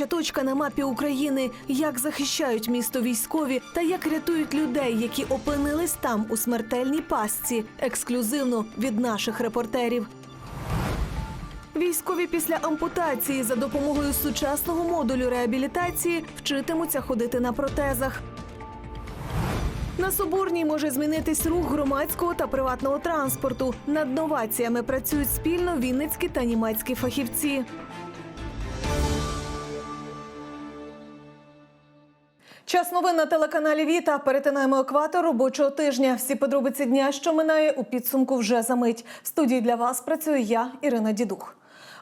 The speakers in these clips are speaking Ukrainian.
Гаряча точка на мапі України. Як захищають місто військові та як рятують людей, які опинились там у смертельній пастці. Ексклюзивно від наших репортерів. Військові після ампутації за допомогою сучасного модулю реабілітації вчитимуться ходити на протезах. На Соборній може змінитись рух громадського та приватного транспорту. Над новаціями працюють спільно вінницькі та німецькі фахівці. Час новин на телеканалі Віта. Перетинаємо екватор робочого тижня. Всі подробиці дня, що минає у підсумку, вже за мить. В студії для вас працюю я, Ірина Дідух.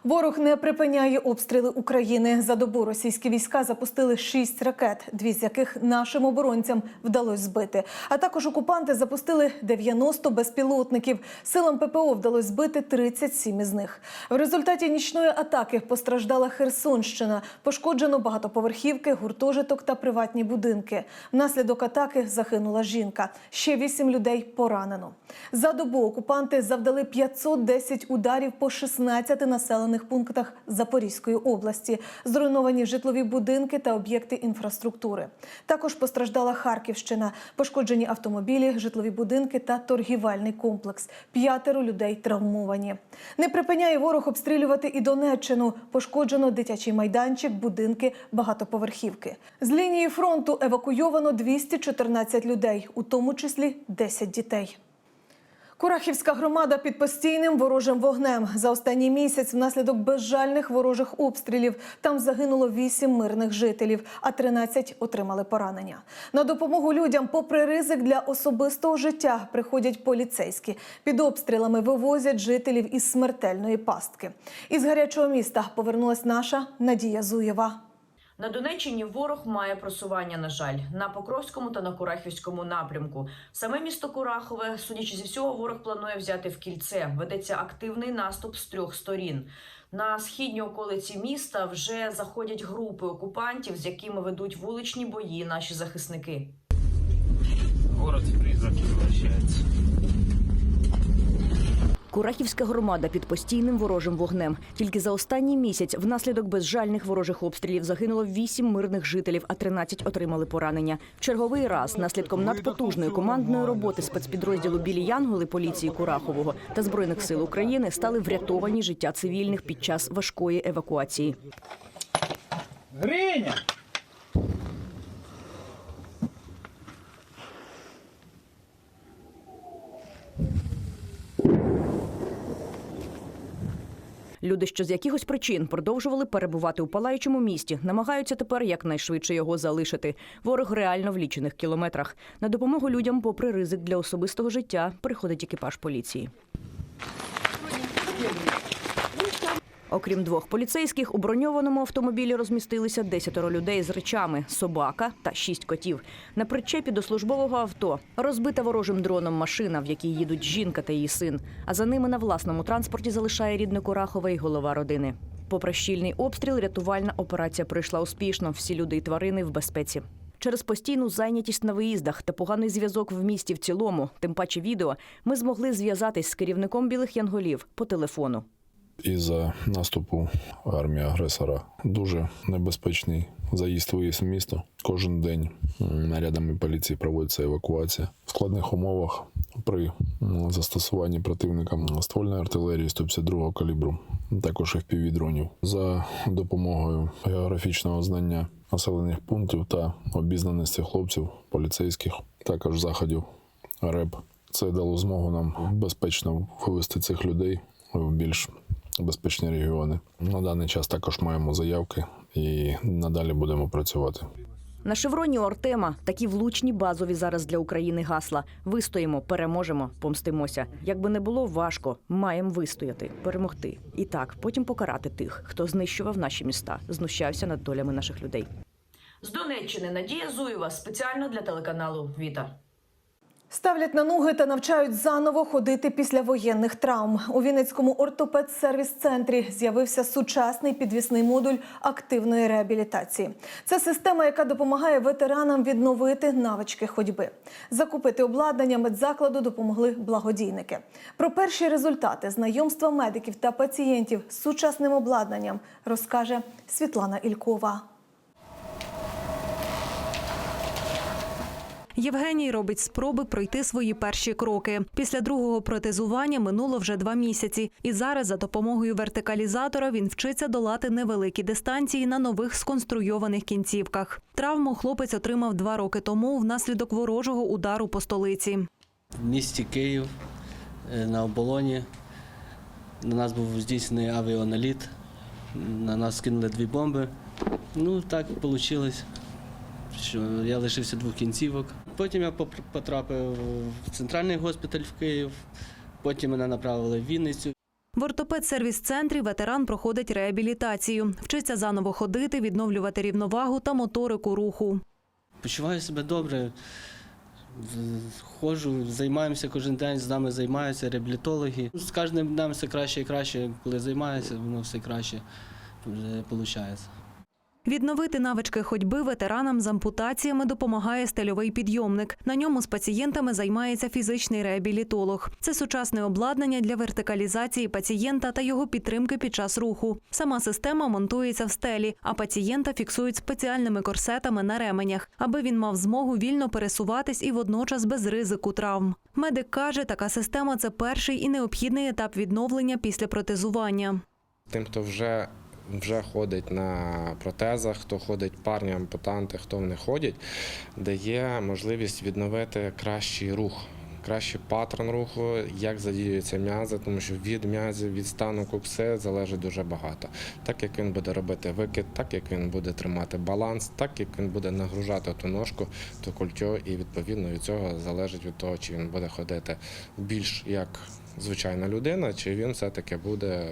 Ворог не припиняє обстріли України. За добу російські війська запустили шість ракет, дві з яких нашим оборонцям вдалося збити. А також окупанти запустили 90 безпілотників. Силам ППО вдалося збити 37 із них. В результаті нічної атаки постраждала Херсонщина. Пошкоджено багатоповерхівки, гуртожиток та приватні будинки. Внаслідок атаки загинула жінка. Ще вісім людей поранено. За добу окупанти завдали 510 ударів по 16 населених пунктах Запорізької області. Зруйновані житлові будинки та об'єкти інфраструктури. Також постраждала Харківщина, пошкоджені автомобілі, житлові будинки та торгівельний комплекс. П'ятеро людей травмовані. Не припиняє ворог обстрілювати і Донеччину. Пошкоджено дитячий майданчик, будинки, багатоповерхівки. З лінії фронту евакуйовано 214 людей, у тому числі 10 дітей. Курахівська громада під постійним ворожим вогнем. За останній місяць внаслідок безжальних ворожих обстрілів там загинуло 8 мирних жителів, а 13 отримали поранення. На допомогу людям, попри ризик для особистого життя, приходять поліцейські. Під обстрілами вивозять жителів із смертельної пастки. Із гарячого міста повернулась наша Надія Зуєва. На Донеччині ворог має просування, на жаль, на Покровському та на Курахівському напрямку. Саме місто Курахове, судячи зі всього, ворог планує взяти в кільце. Ведеться активний наступ з трьох сторін. На східній околиці міста вже заходять групи окупантів, з якими ведуть вуличні бої наші захисники. Город призрак превращается. Курахівська громада під постійним ворожим вогнем. Тільки за останній місяць внаслідок безжальних ворожих обстрілів загинуло 8 мирних жителів, а 13 отримали поранення. Черговий раз наслідком надпотужної командної роботи спецпідрозділу Білі Янголи поліції Курахового та збройних сил України стали врятовані життя цивільних під час важкої евакуації. Гриня! Люди, що з якихось причин продовжували перебувати у палаючому місті, намагаються тепер якнайшвидше його залишити. Ворог реально в лічених кілометрах. На допомогу людям, попри ризик для особистого життя, приходить екіпаж поліції. Окрім двох поліцейських, у броньованому автомобілі розмістилися десятеро людей з речами, собака та шість котів. На причепі до службового авто розбита ворожим дроном машина, в якій їдуть жінка та її син. А за ними на власному транспорті залишає рідне Курахове і голова родини. Попри щільний обстріл, рятувальна операція пройшла успішно. Всі люди і тварини в безпеці. Через постійну зайнятість на виїздах та поганий зв'язок в місті в цілому, тим паче відео, ми змогли зв'язатись з керівником білих янголів по телефону. Із-за наступу армії агресора дуже небезпечний заїзд виїзд в місто. Кожен день нарядами поліції проводиться евакуація в складних умовах при застосуванні противникам ствольної артилерії 152 калібру, також fpv дронів за допомогою географічного знання населених пунктів та обізнаності хлопців, поліцейських, також заходів РЕБ. Це дало змогу нам безпечно вивести цих людей в більш безпечні регіони. На даний час також маємо заявки і надалі будемо працювати. На шевроні у Артема такі влучні базові зараз для України гасла. Вистоїмо, переможемо, помстимося. Якби не було важко, маємо вистояти, перемогти. І так, потім покарати тих, хто знищував наші міста, знущався над долями наших людей. З Донеччини Надія Зуєва спеціально для телеканалу Віта. Ставлять на ноги та навчають заново ходити після воєнних травм. У Вінницькому ортопед-сервіс-центрі з'явився сучасний підвісний модуль активної реабілітації. Це система, яка допомагає ветеранам відновити навички ходьби. Закупити обладнання медзакладу допомогли благодійники. Про перші результати знайомства медиків та пацієнтів з сучасним обладнанням розкаже Світлана Ількова. Євгеній робить спроби пройти свої перші кроки. Після другого протезування минуло вже два місяці, і зараз за допомогою вертикалізатора він вчиться долати невеликі дистанції на нових сконструйованих кінцівках. Травму хлопець отримав два роки тому внаслідок ворожого удару по столиці. в місті Київ е, на оболоні. На нас був здійснений авіаналіт, на нас скинули дві бомби. Ну, так вийшло, що я лишився двох кінцівок. Потім я потрапив в центральний госпіталь в Київ, потім мене направили в Вінницю. В ортопед-сервіс-центрі ветеран проходить реабілітацію, вчиться заново ходити, відновлювати рівновагу та моторику руху. Почуваю себе добре. Ходжу, займаємося кожен день, з нами займаються реабілітологи. З кожним днем все краще і краще. Коли займаюся, воно все краще виходить. Відновити навички ходьби ветеранам з ампутаціями допомагає стельовий підйомник. На ньому з пацієнтами займається фізичний реабілітолог. Це сучасне обладнання для вертикалізації пацієнта та його підтримки під час руху. Сама система монтується в стелі, а пацієнта фіксують спеціальними корсетами на ременях, аби він мав змогу вільно пересуватись і водночас без ризику травм. Медик каже, така система це перший і необхідний етап відновлення після протезування. Тим, хто вже, вже ходить на протезах, хто ходить парні ампутанти, хто не ходять, дає можливість відновити кращий рух. Кращий паттерн руху, як задіюються м'язи, тому що від м'язів, від стану кукси залежить дуже багато. Так як він буде робити викид, так як він буде тримати баланс, так як він буде нагружати ту ножку, ту культю, і відповідно від цього залежить від того, чи він буде ходити більш як звичайна людина, чи він все-таки буде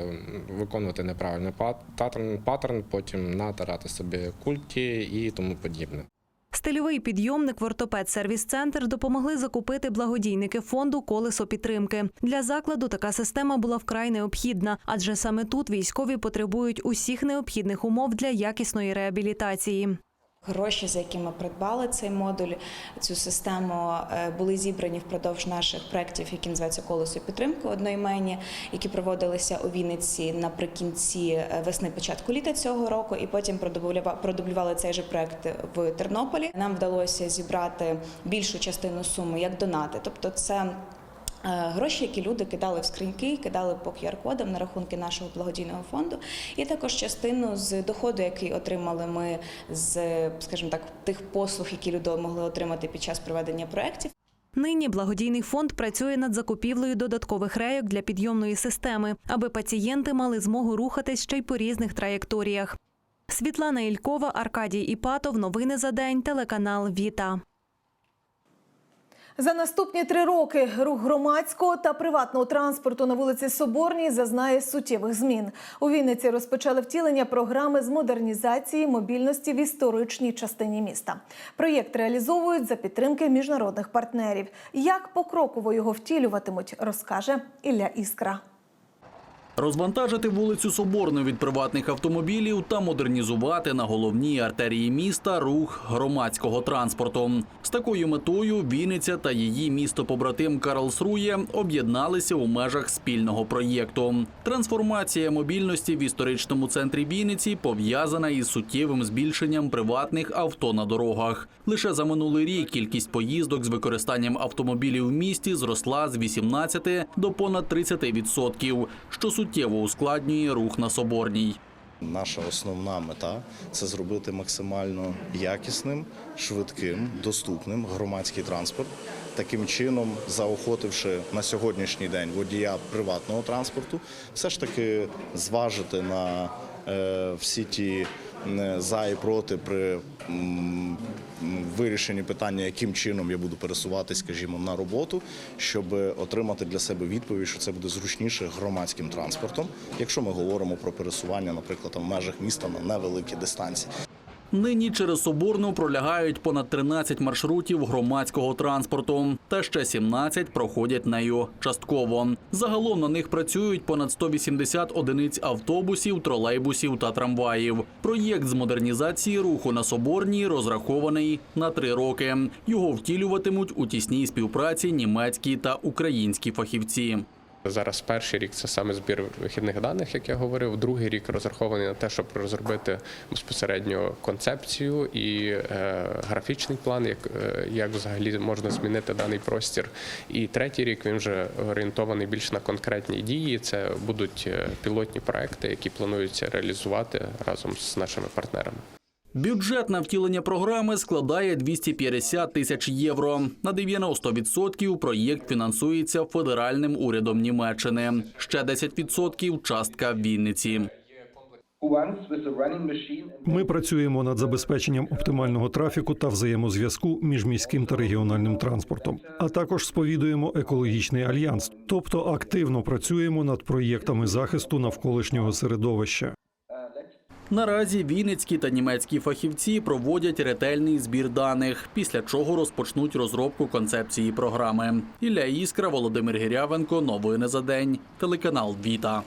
виконувати неправильний пат- паттерн, паттерн потім натирати собі культі і тому подібне. Стильовий підйомник в ортопед-сервіс-центр допомогли закупити благодійники фонду колесо підтримки. Для закладу така система була вкрай необхідна, адже саме тут військові потребують усіх необхідних умов для якісної реабілітації. Гроші, за які ми придбали цей модуль, цю систему е, були зібрані впродовж наших проєктів, які називаються колесо підтримки одноіменні, які проводилися у Вінниці наприкінці е, весни, початку літа цього року, і потім продублюва- продублювали цей же проєкт в Тернополі. Нам вдалося зібрати більшу частину суми як донати, тобто це. Е, Гроші, які люди кидали в скриньки, кидали по QR-кодам на рахунки нашого благодійного фонду, і також частину з доходу, який отримали ми з, скажімо так, тих послуг, які люди могли отримати під час проведення проєктів. Нині благодійний фонд працює над закупівлею додаткових рейок для підйомної системи, аби пацієнти мали змогу рухатись ще й по різних траєкторіях. Світлана Ількова, Аркадій Іпатов. Новини за день. Телеканал Віта. За наступні три роки рух громадського та приватного транспорту на вулиці Соборній зазнає суттєвих змін. У Вінниці розпочали втілення програми з модернізації мобільності в історичній частині міста. Проєкт реалізовують за підтримки міжнародних партнерів. Як покроково його втілюватимуть, розкаже Ілля Іскра. Розвантажити вулицю Соборну від приватних автомобілів та модернізувати на головній артерії міста рух громадського транспорту. З такою метою Вінниця та її місто-побратим Карлсрує об'єдналися у межах спільного проєкту. Трансформація мобільності в історичному центрі Вінниці пов'язана із суттєвим збільшенням приватних авто на дорогах. Лише за минулий рік кількість поїздок з використанням автомобілів в місті зросла з 18 до понад 30%, що суттєво ускладнює рух на Соборній. Наша основна мета це зробити максимально якісним, швидким, доступним громадський транспорт. Таким чином, заохотивши на сьогоднішній день водія приватного транспорту, все ж таки зважити на е, всі ті за і проти при вирішенні питання, яким чином я буду пересуватись, скажімо, на роботу, щоб отримати для себе відповідь, що це буде зручніше громадським транспортом, якщо ми говоримо про пересування, наприклад, в межах міста на невеликі дистанції. Нині через Соборну пролягають понад 13 маршрутів громадського транспорту, та ще 17 проходять нею частково. Загалом на них працюють понад 180 одиниць автобусів, тролейбусів та трамваїв. Проєкт з модернізації руху на Соборній розрахований на три роки. Його втілюватимуть у тісній співпраці німецькі та українські фахівці. Зараз перший рік це саме збір вихідних даних, як я говорив. Другий рік розрахований на те, щоб розробити безпосередньо концепцію і е, графічний план, як, е, як взагалі можна змінити даний простір. І третій рік він вже орієнтований більш на конкретні дії. Це будуть е, пілотні проекти, які плануються реалізувати разом з нашими партнерами. Бюджет на втілення програми складає 250 тисяч євро. На 90% проєкт фінансується федеральним урядом Німеччини. Ще 10% – частка Вінниці. Ми працюємо над забезпеченням оптимального трафіку та взаємозв'язку між міським та регіональним транспортом, а також сповідуємо екологічний альянс, тобто активно працюємо над проєктами захисту навколишнього середовища. Наразі вінницькі та німецькі фахівці проводять ретельний збір даних, після чого розпочнуть розробку концепції програми. Ілля Іскра, Володимир Гірявенко. Новини за день. Телеканал Віта.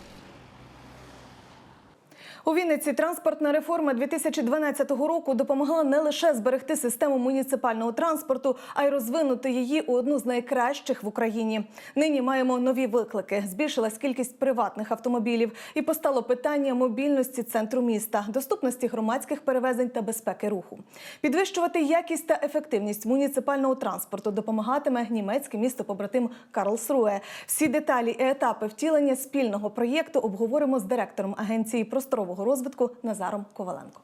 У Вінниці транспортна реформа 2012 року допомогла не лише зберегти систему муніципального транспорту, а й розвинути її у одну з найкращих в Україні. Нині маємо нові виклики. Збільшилась кількість приватних автомобілів і постало питання мобільності центру міста, доступності громадських перевезень та безпеки руху. Підвищувати якість та ефективність муніципального транспорту допомагатиме німецьке місто побратим Карлсруе. Всі деталі і етапи втілення спільного проєкту обговоримо з директором агенції просторового розвитку Назаром Коваленко.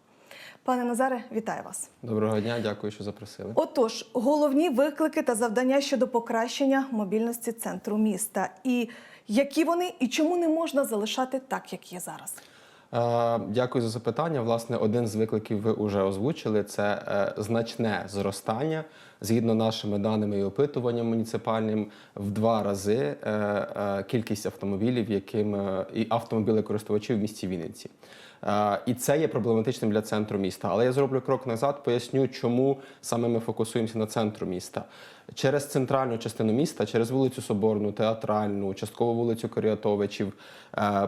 Пане Назаре, вітаю вас. Доброго дня, дякую, що запросили. Отож, головні виклики та завдання щодо покращення мобільності центру міста. І які вони і чому не можна залишати так, як є зараз? Е, Дякую за запитання. Власне, один з викликів ви вже озвучили: це е, значне зростання згідно нашими даними і опитуванням муніципальним в два рази е, е, кількість автомобілів, яким е, і автомобілекористувачів в місті Вінниці. І це є проблематичним для центру міста. Але я зроблю крок назад, поясню, чому саме ми фокусуємося на центру міста. Через центральну частину міста, через вулицю Соборну, театральну, частково вулицю Коріатовичів,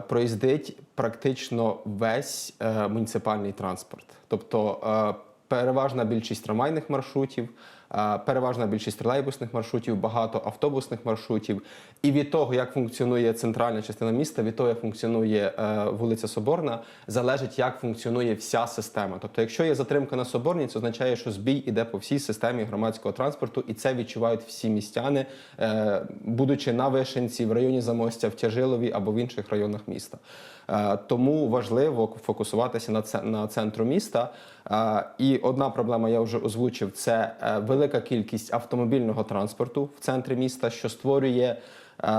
проїздить практично весь муніципальний транспорт. Тобто переважна більшість трамвайних маршрутів, переважна більшість тролейбусних маршрутів, багато автобусних маршрутів. І від того, як функціонує центральна частина міста, від того, як функціонує е, вулиця Соборна, залежить, як функціонує вся система. Тобто, якщо є затримка на Соборній, це означає, що збій іде по всій системі громадського транспорту, і це відчувають всі містяни, е, будучи на Вишенці, в районі Замостя, в Тяжилові або в інших районах міста. Е, Тому важливо фокусуватися на це на центру міста. І одна проблема я вже озвучив: це е, велика кількість автомобільного транспорту в центрі міста, що створює е,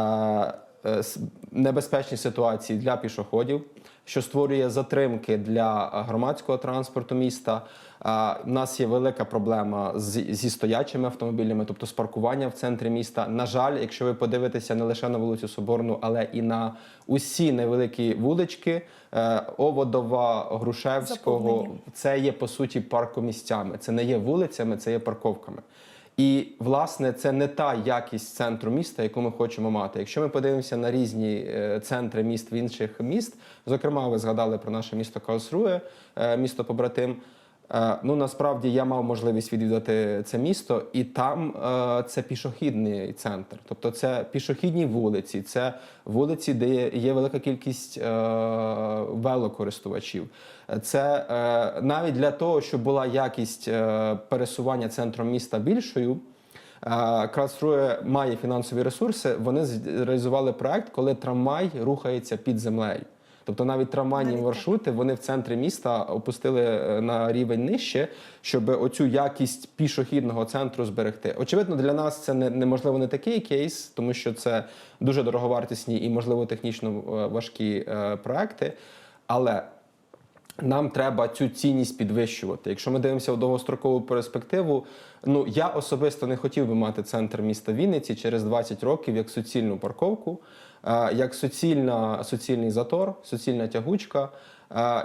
е, небезпечні ситуації для пішоходів, що створює затримки для е, громадського транспорту міста. Е, У нас є велика проблема зі стоячими автомобілями, тобто з паркуванням в центрі міста. На жаль, якщо ви подивитеся не лише на вулицю Соборну, але і на усі невеликі вулички е, Оводова, Грушевського, Заповнені. це є по суті паркомісцями. Це не є вулицями, це є парковками. І власне це не та якість центру міста, яку ми хочемо мати. Якщо ми подивимося на різні е, центри міст в інших міст, зокрема, ви згадали про наше місто Каосруе, е, місто побратим. Е, Ну насправді я мав можливість відвідати це місто, і там е, це пішохідний центр. Тобто це пішохідні вулиці, це вулиці, де є- велика кількість е, велокористувачів. Це навіть для того, щоб була якість пересування центром міста більшою. Кратструє має фінансові ресурси. Вони реалізували проект, коли трамвай рухається під землею. Тобто навіть трамвайні Навіть так. маршрути вони в центрі міста опустили е, на рівень нижче, щоб оцю якість пішохідного центру зберегти. Очевидно, для нас це не неможливо не такий кейс, тому що це дуже дороговартісні і можливо технічно е, важкі е, проекти. Але нам треба цю цінність підвищувати. Якщо ми дивимося в довгострокову перспективу, ну я особисто не хотів би мати центр міста Вінниці через 20 років як суцільну парковку. Як суцільна, суцільний затор, суцільна тягучка,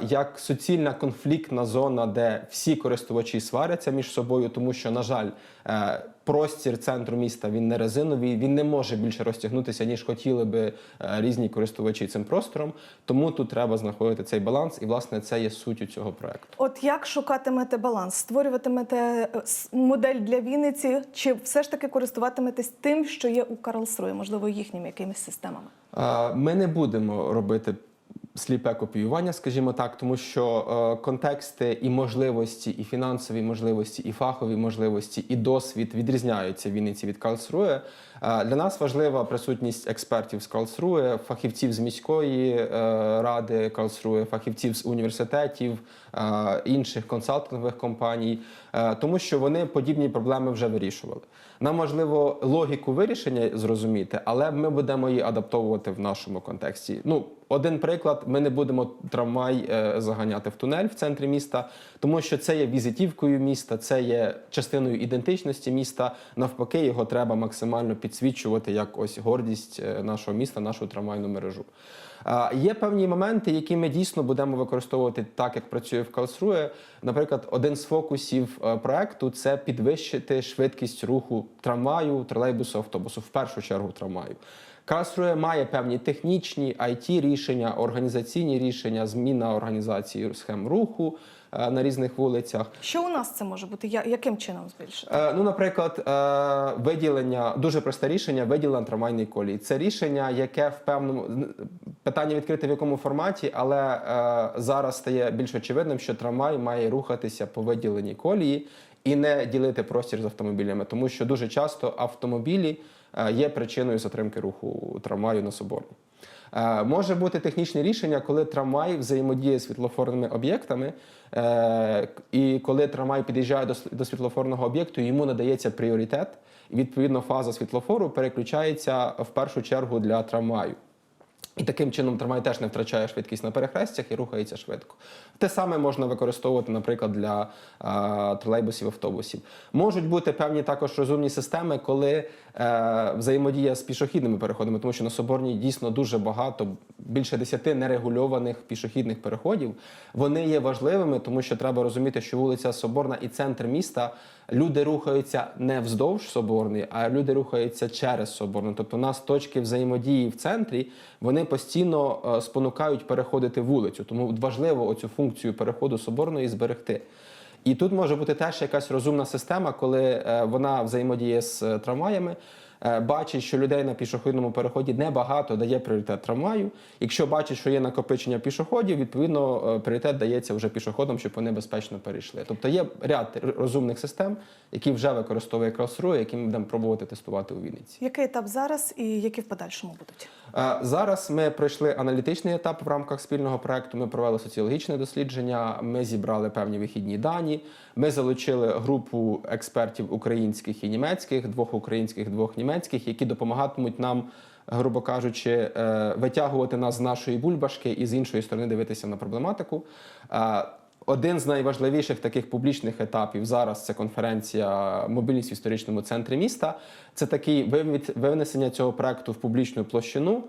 як суцільна конфліктна зона, де всі користувачі сваряться між собою, тому що, на жаль, е, простір центру міста він не резиновий, він не може більше розтягнутися, ніж хотіли би е, різні користувачі цим простором. Тому тут треба знаходити цей баланс, і власне це є суттю цього проекту. От як шукатимете баланс? Створюватимете е, модель для Вінниці, чи все ж таки користуватиметесь тим, що є у Карлсруї, можливо, їхніми якимись системами? Ми не будемо робити сліпе копіювання, скажімо так, тому що е, контексти і можливості, і фінансові можливості, і фахові можливості, і досвід відрізняються в Вінниці від Карлсрує. Е, Для нас важлива присутність експертів з Карлсрує, фахівців з міської е, ради Карлсрує, фахівців з університетів, інших консалтингових компаній, тому що вони подібні проблеми вже вирішували. Нам важливо логіку вирішення зрозуміти, але ми будемо її адаптовувати в нашому контексті. Ну, один приклад: ми не будемо трамвай е, заганяти в тунель в центрі міста, тому що це є візитівкою міста, це є частиною ідентичності міста. Навпаки, його треба максимально підсвічувати як ось гордість е, нашого міста, нашу трамвайну мережу. Є певні моменти, які ми дійсно будемо використовувати так, як працює в Калсрує. Наприклад, один з фокусів е, проекту це підвищити швидкість руху трамваю, тролейбусу, автобусу, в першу чергу трамваю. Калсрує має певні технічні it рішення, організаційні рішення, зміна організації схем руху е, на різних вулицях. Що у нас це може бути? Яким чином збільшити? Е, Ну, наприклад, е, виділення дуже просте рішення виділення трамвайної колії. Це рішення, яке в певному питання відкрите в якому форматі, але зараз стає більш очевидним, що трамвай має рухатися по виділеній колії і не ділити простір з автомобілями, тому що дуже часто автомобілі є причиною затримки руху трамваю на соборній. Е, Може бути технічне рішення, коли трамвай взаємодіє з світлофорними об'єктами, е, і коли трамвай під'їжджає до світлофорного об'єкту, йому надається пріоритет, і відповідно фаза світлофору переключається в першу чергу для трамваю. І таким чином трамвай теж не втрачає швидкість на перехрестях і рухається швидко. Те саме можна використовувати, наприклад, для е, тролейбусів, автобусів. Можуть бути певні також розумні системи, коли е, взаємодія з пішохідними переходами, тому що на Соборній дійсно дуже багато, більше десяти нерегульованих пішохідних переходів. Вони є важливими, тому що треба розуміти, що вулиця Соборна і центр міста люди рухаються не вздовж Соборної, а люди рухаються через Соборну. Тобто у нас точки взаємодії в центрі вони постійно е, спонукають переходити вулицю. Тому важливо оцю функцію переходу Соборної зберегти. І тут може бути теж якась розумна система, коли е, вона взаємодіє з е, трамваями. Е, Бачить, що людей на пішохідному переході небагато дає пріоритет трамваю. Якщо бачить, що є накопичення пішоходів, відповідно е, пріоритет дається вже пішоходам, щоб вони безпечно перейшли. Тобто є ряд розумних систем, які вже використовує Кросру, які ми будемо пробувати тестувати у Вінниці. Який етап зараз і які в подальшому будуть? Е, Зараз ми пройшли аналітичний етап в рамках спільного проекту. Ми провели соціологічне дослідження. Ми зібрали певні вихідні дані. Ми залучили групу експертів українських і німецьких, двох українських, двох німецьких, які допомагатимуть нам, грубо кажучи, е, витягувати нас з нашої бульбашки і з іншої сторони дивитися на проблематику. Е, один з найважливіших таких публічних етапів зараз це конференція Мобільність в історичному центрі міста. Це такий винесення цього проекту в публічну площину,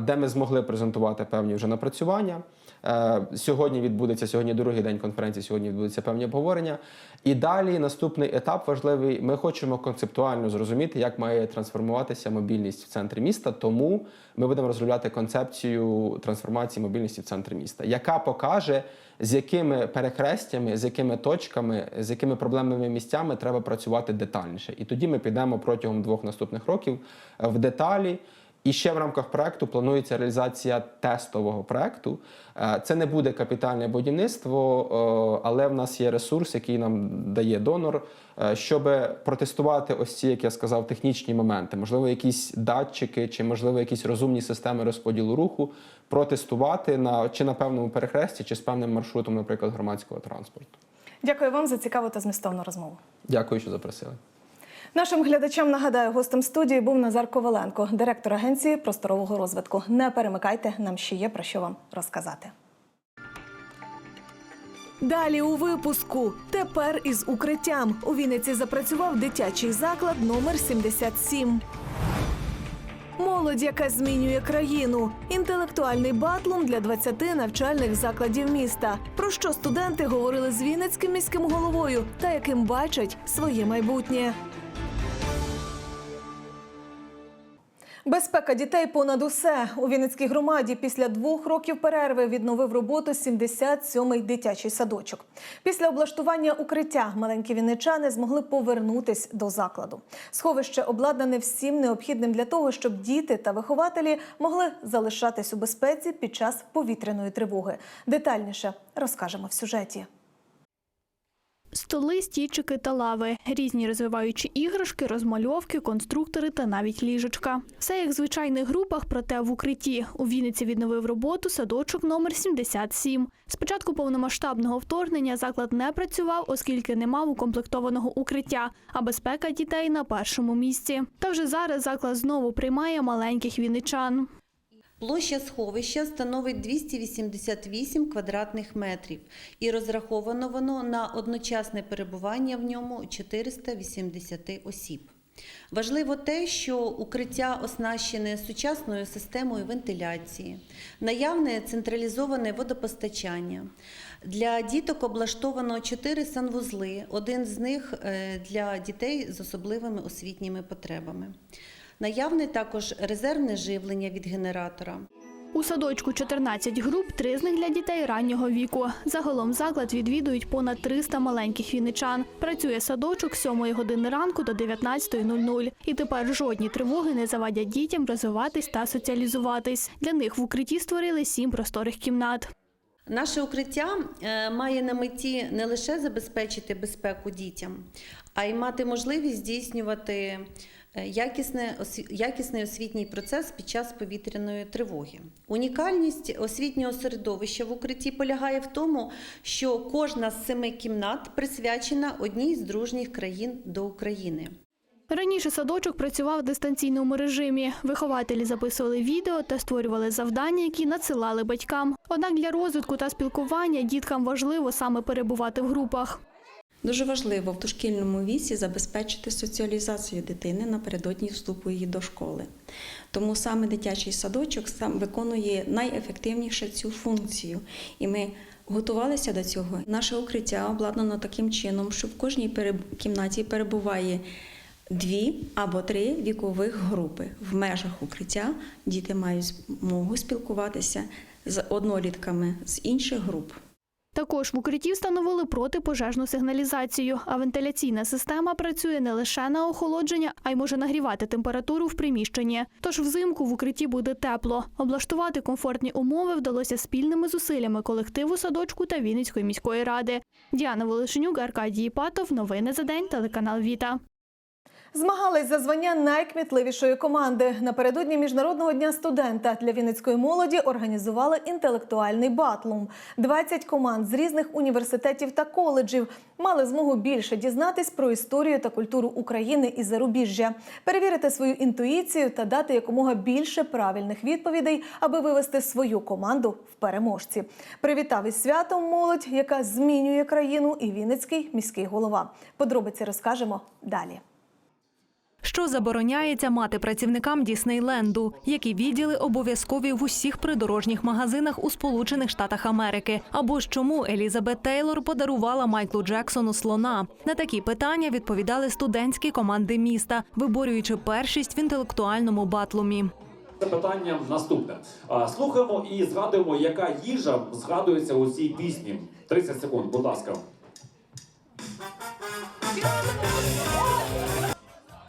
де ми змогли презентувати певні вже напрацювання. Е, Сьогодні відбудеться сьогодні другий день конференції. Сьогодні відбудеться певні обговорення. І далі наступний етап важливий. Ми хочемо концептуально зрозуміти, як має трансформуватися мобільність в центрі міста. Тому ми будемо розробляти концепцію трансформації мобільності в центрі міста, яка покаже, з якими перехрестями, з якими точками, з якими проблемними місцями треба працювати детальніше. І тоді ми підемо протягом двох наступних років е, в деталі. І ще в рамках проекту планується реалізація тестового проекту. Е, Це не буде капітальне будівництво, е, але в нас є ресурс, який нам дає донор, е, щоб протестувати ось ці, як я сказав, технічні моменти. Можливо, якісь датчики, чи можливо якісь розумні системи розподілу руху, протестувати на чи на певному перехресті, чи з певним маршрутом, наприклад, громадського транспорту. Дякую вам за цікаву та змістовну розмову. Дякую, що запросили. Нашим глядачам нагадаю, гостем студії був Назар Коваленко, директор агенції просторового розвитку. Не перемикайте, нам ще є про що вам розказати. Далі у випуску тепер із укриттям у Вінниці запрацював дитячий заклад номер 77. Молодь, яка змінює країну. Інтелектуальний батлум для 20 навчальних закладів міста. Про що студенти говорили з Вінницьким міським головою та яким бачать своє майбутнє. Безпека дітей понад усе у Вінницькій громаді після двох років перерви відновив роботу 77-й дитячий садочок. Після облаштування укриття маленькі вінничани змогли повернутись до закладу. Сховище обладнане всім необхідним для того, щоб діти та вихователі могли залишатись у безпеці під час повітряної тривоги. Детальніше розкажемо в сюжеті. Столи, стільчики та лави, різні розвиваючі іграшки, розмальовки, конструктори та навіть ліжечка. Все як в звичайних групах, проте в укритті. У Вінниці відновив роботу садочок номер 77. Спочатку повномасштабного вторгнення заклад не працював, оскільки не мав укомплектованого укриття, а безпека дітей на першому місці. Та вже зараз заклад знову приймає маленьких вінничан. Площа сховища становить 288 квадратних метрів і розраховано воно на одночасне перебування в ньому 480 осіб. Важливо те, що укриття оснащене сучасною системою вентиляції, наявне централізоване водопостачання. Для діток облаштовано чотири санвузли, один з них е, для дітей з особливими освітніми потребами. Наявне також резервне живлення від генератора. У садочку 14 груп, три з них для дітей раннього віку. Загалом заклад відвідують понад 300 маленьких вінничан. Працює садочок з 7 години ранку до 19.00. І тепер жодні тривоги не завадять дітям розвиватись та соціалізуватись. Для них в укритті створили сім просторих кімнат. Наше укриття е, має на меті не лише забезпечити безпеку дітям, а й мати можливість здійснювати якісне, якісний освітній процес під час повітряної тривоги. Унікальність освітнього середовища в укритті полягає в тому, що кожна з семи кімнат присвячена одній з дружніх країн до України. Раніше садочок працював в дистанційному режимі. Вихователі записували відео та створювали завдання, які надсилали батькам. Однак для розвитку та спілкування діткам важливо саме перебувати в групах. Дуже важливо в дошкільному віці забезпечити соціалізацію дитини напередодні вступу її до школи. Тому саме дитячий садочок сам виконує найефективніше цю функцію. І ми готувалися до цього. Наше укриття обладнано таким чином, що в кожній кімнаті перебуває дві або три вікових групи. В межах укриття діти мають змогу спілкуватися з однолітками з інших груп. Також в укритті встановили протипожежну сигналізацію, а вентиляційна система працює не лише на охолодження, а й може нагрівати температуру в приміщенні. Тож взимку в укритті буде тепло. Облаштувати комфортні умови вдалося спільними зусиллями колективу садочку та Вінницької міської ради. Діана Волошенюк, Аркадій Патов. Новини за день. Телеканал Віта. Змагались за звання найкмітливішої команди. Напередодні міжнародного дня студента для вінницької молоді організували інтелектуальний батлум. 20 команд з різних університетів та коледжів мали змогу більше дізнатись про історію та культуру України і зарубіжжя, перевірити свою інтуїцію та дати якомога більше правильних відповідей, аби вивести свою команду в переможці. Привітав із святом молодь, яка змінює країну, і Вінницький міський голова. Подробиці розкажемо далі. Що забороняється мати працівникам Діснейленду, які відділи обов'язкові в усіх придорожніх магазинах у Сполучених Штатах Америки, або ж чому Елізабет Тейлор подарувала Майклу Джексону слона. На такі питання відповідали студентські команди міста, виборюючи першість в інтелектуальному батлумі. Запитання наступне. Слухаємо і згадуємо, яка їжа згадується у цій пісні. 30 секунд, будь ласка.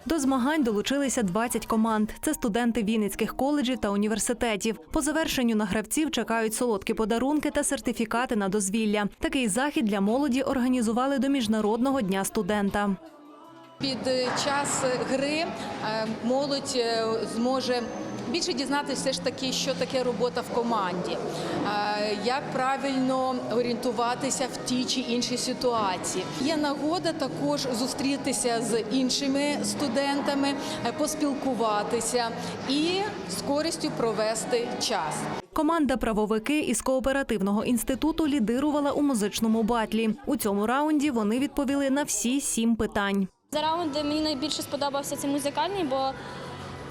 До змагань долучилися 20 команд. Це студенти Вінницьких коледжів та університетів. По завершенню на гравців чекають солодкі подарунки та сертифікати на дозвілля. Такий захід для молоді організували до міжнародного дня студента. Під час гри е, молодь е, зможе більше дізнатися все ж таки, що таке робота в команді, е, як правильно орієнтуватися в тій чи іншій ситуації. Є нагода також зустрітися з іншими студентами, е, поспілкуватися і з користю провести час. Команда правовики із кооперативного інституту лідирувала у музичному батлі. У цьому раунді вони відповіли на всі сім питань. За раунди мені найбільше сподобався цей музикальний, бо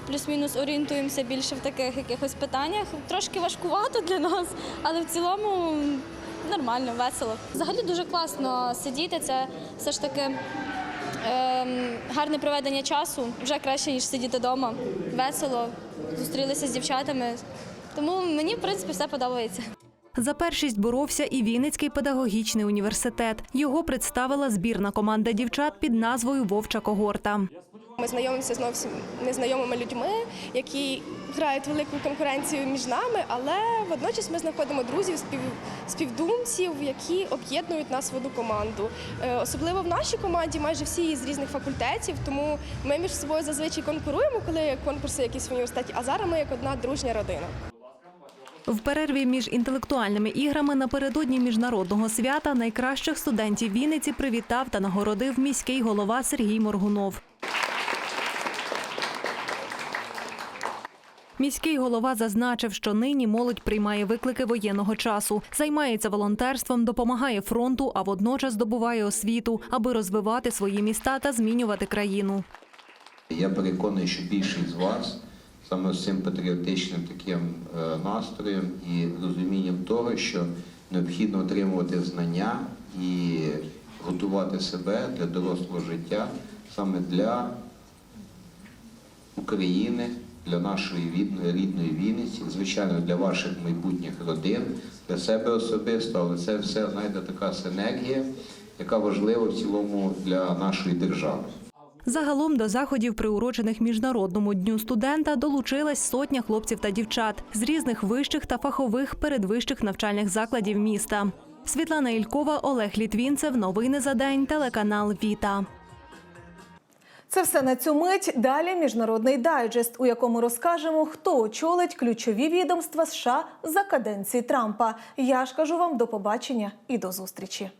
плюс-мінус орієнтуємося більше в таких якихось питаннях. Трошки важкувато для нас, але в цілому нормально, весело. Взагалі дуже класно сидіти. Це все ж таки ем, гарне проведення часу, вже краще, ніж сидіти вдома. Весело, зустрілися з дівчатами. Тому мені, в принципі, все подобається. За першість боровся і Вінницький педагогічний університет. Його представила збірна команда дівчат під назвою Вовча когорта. Ми знайомимося з зовсім незнайомими людьми, які грають велику конкуренцію між нами, але водночас ми знаходимо друзів, спів, співдумців, які об'єднують нас в одну команду. Е, Особливо в нашій команді майже всі з різних факультетів, тому ми між собою зазвичай конкуруємо, коли конкурси якісь в університеті, а зараз ми як одна дружня родина. В перерві між інтелектуальними іграми напередодні міжнародного свята найкращих студентів Вінниці привітав та нагородив міський голова Сергій Моргунов. Міський голова зазначив, що нині молодь приймає виклики воєнного часу, займається волонтерством, допомагає фронту, а водночас здобуває освіту, аби розвивати свої міста та змінювати країну. Я переконаний, що більшість з вас саме з цим патріотичним таким е, настроєм і розумінням того, що необхідно отримувати знання і готувати себе для дорослого життя саме для України, для нашої рідної, Вінниці, звичайно, для ваших майбутніх родин, для себе особисто, але це все знаєте, така синергія, яка важлива в цілому для нашої держави. Загалом до заходів, приурочених Міжнародному дню студента, долучилась сотня хлопців та дівчат з різних вищих та фахових передвищих навчальних закладів міста. Світлана Ількова, Олег Літвінцев. Новини за день. Телеканал Віта. Це все на цю мить. Далі міжнародний дайджест, у якому розкажемо, хто очолить ключові відомства США за каденції Трампа. Я ж кажу вам до побачення і до зустрічі.